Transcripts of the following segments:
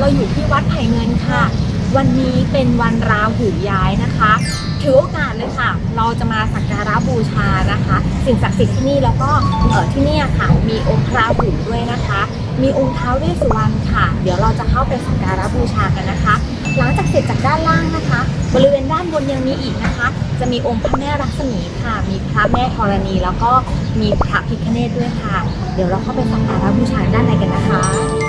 เราอยู่ที่วัดไผ่เงินค่ะ วันนี้เป็นวันราหูย้ายนะคะถือโอกาสเลยค่ะ เราจะมาสักการะบูชานะคะ สิ่งศักดิ์สิทธิ์ที่นี่แล้วก็เออที่นี่ค่ะ มีองค์พระหูด้วยนะคะ มีองค์เท้าเวสสุวรรณค่ะ เดี๋ยวเราจะเข้าไปสักการะบูชากันนะคะ หลังจากเสร็จจากด้านล่างนะคะ บริเวณด้านบนยังมีอีกนะคะ จะมีองค์พระแม่รักษมีค่ะ มีพระแม่ธรณี แล้วก็มีพระพิฆเนศด้วยค่ะ เดี๋ยวเราเข้าไปสักการะบูชาด้านในกันนะคะ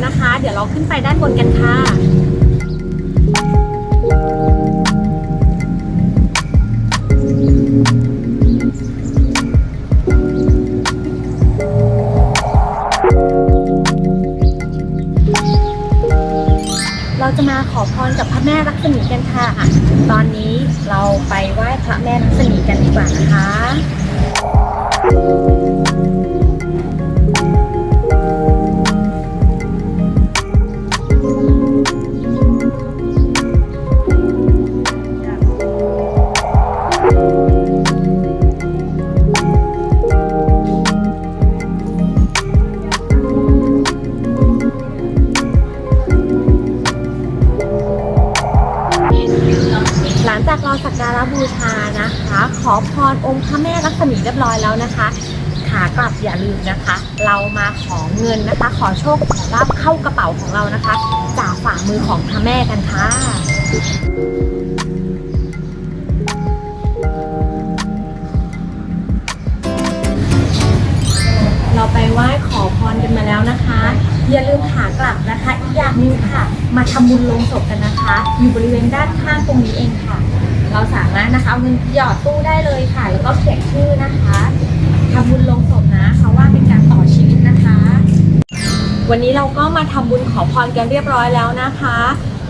นล่างเสร็จแล้วนะคะ เดี๋ยวเราขึ้นไปด้านบนกันค่ะ เราจะมาขอพรกับพระแม่รักษมีกันค่ะ ตอนนี้เราไปไหว้พระแม่รักษมีกันดีกว่านะคะ จากเราสักการะบูชานะคะ ขอพรองค์พระแม่รักษมีเรียบร้อยแล้วนะคะขากลับอย่าลืมนะคะ เรามาขอเงินนะคะ ขอโชคขอลาบเข้ากระเป๋าของเรานะคะ จากฝ่ามือของพระแม่กันค่ะเราไปไหว้ขอพรกันมาแล้วนะคะ อย่าลืมขากลับนะคะ อีกอย่างนึงค่ะ มาทำบุญลงศพกันนะคะ อยู่บริเวณด้านข้างตรงนี้เองค่ะ เราสามารถนะคะเอาเงินหยอดตู้ได้เลยค่ะ แล้วก็เขียนชื่อนะคะทำบุญลงศพนะเพราว่าเป็นการต่อชีวิตนะคะ วันนี้เราก็มาทำบุญขอพรกันเรียบร้อยแล้วนะคะ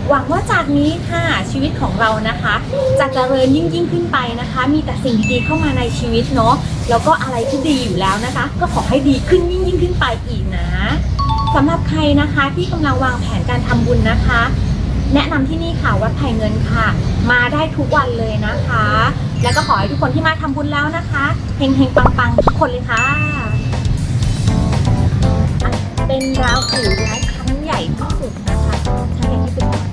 หวังว่าจากนี้ค่ะชีวิตของเรานะคะ จะเจริญยิ่งยิ่งขึ้นไปนะคะ มีแต่สิ่งดีๆเข้ามาในชีวิตเนาะแล้วก็อะไรที่ดีอยู่แล้วนะคะ ก็ขอให้ดีขึ้นยิ่งยิ่งขึ้นไปอีกนะสำหรับใครนะคะที่กำลังวางแผนการทำบุญนะคะ แนะนำที่นี่ค่ะวัดไผ่เงินค่ะ มาได้ทุกวันเลยนะคะ แล้วก็ขอให้ทุกคนที่มาทำบุญแล้วนะคะเฮงเฮงปังปังทุกคนเลยค่ะเป็นราวผิวและครั้งใหญ่ที่สุดนะคะครั้งใหญ่ที่สุด